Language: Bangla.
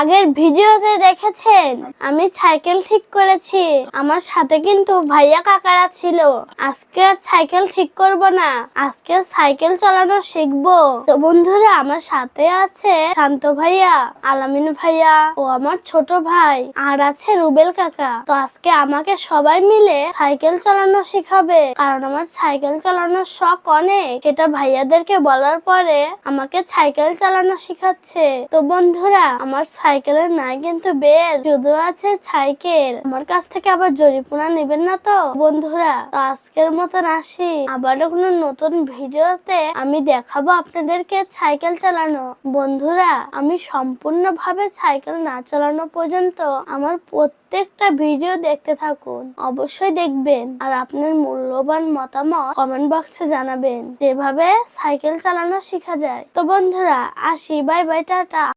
আগের ভিডিওতে দেখেছেন? আমি সাইকেল ঠিক করেছি। আমার সাথে কিন্তু ভাইয়া কাকারা ছিল। আজকে আর সাইকেল ঠিক করব না। আজকে সাইকেল চালানো শিখব। তো বন্ধুরা, আমার সাথে আছে শান্ত ভাইয়া, আলামিন ভাইয়া ও আমার ছোট ভাই, আর আছে রুবেল কাকা। তো আজকে আমাকে সবাই মিলে সাইকেল চালানো শিখাবে। কারণ আমার সাইকেল চালানোর শখ অনেক। এটা ভাইয়াদেরকে বলার পরে আমাকে সাইকেল চালানো শিখাচ্ছে। তো বন্ধুরা, আমার সাইকেলের নাই কিন্তু বেল। শুধু আছে সাইকেল। আমার কাছ থেকে আবার জরিপুনা নেবেন না তো? বন্ধুরা আজকের মতন আসি। আবারও কোনো নতুন ভিডিওতে আমি দেখাবো আপনাদেরকে সাইকেল চালানো। বন্ধুরা, আমি সম্পূর্ণভাবে সাইকেল না চালানো পর্যন্ত আমার প্রত্যেকটা ভিডিও দেখতে থাকুন। অবশ্যই দেখবেন। আর আপনার মূল্যবান মতামত কমেন্ট বক্সে জানাবেন। যেভাবে সাইকেল চালানো শেখা যায়। তো বন্ধুরা, আসি। Bye bye, tata.